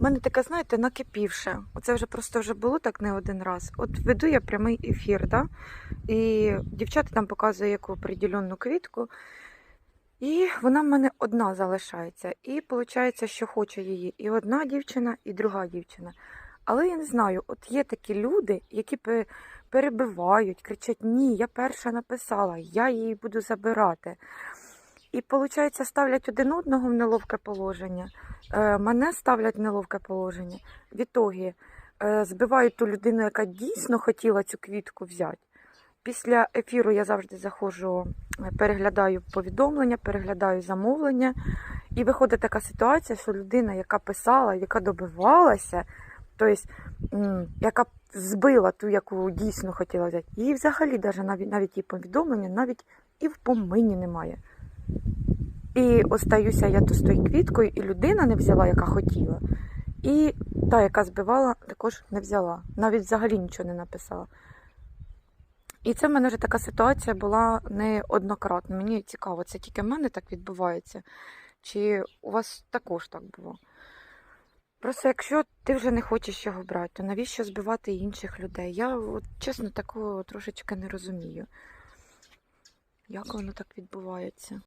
У мене таке, знаєте, накипівше. Оце вже просто вже було так не один раз. От веду я прямий ефір, да? і дівчата там показує яку определенну квітку. І вона в мене одна залишається. І виходить, що хоче її і одна дівчина, і друга дівчина. Але я не знаю, от є такі люди, які перебивають, кричать: Ні, я перша написала, я її буду забирати. І, виходить, ставлять один одного в неловке положення. Е, мене ставлять в неловке положення. В ітогі е, збивають ту людину, яка дійсно хотіла цю квітку взяти. Після ефіру я завжди заходжу, е, переглядаю повідомлення, переглядаю замовлення. І виходить така ситуація, що людина, яка писала, яка добивалася, тобто, яка збила ту, яку дійсно хотіла взяти, її взагалі навіть, навіть її повідомлення, навіть і в помині немає. І остаюся я то з тою квіткою, і людина не взяла, яка хотіла. І та, яка збивала, також не взяла. Навіть взагалі нічого не написала. І це в мене вже така ситуація була неоднократно. Мені цікаво, це тільки в мене так відбувається, чи у вас також так було. Просто якщо ти вже не хочеш його брати, то навіщо збивати інших людей? Я от, чесно такого трошечки не розумію. Як воно так відбувається?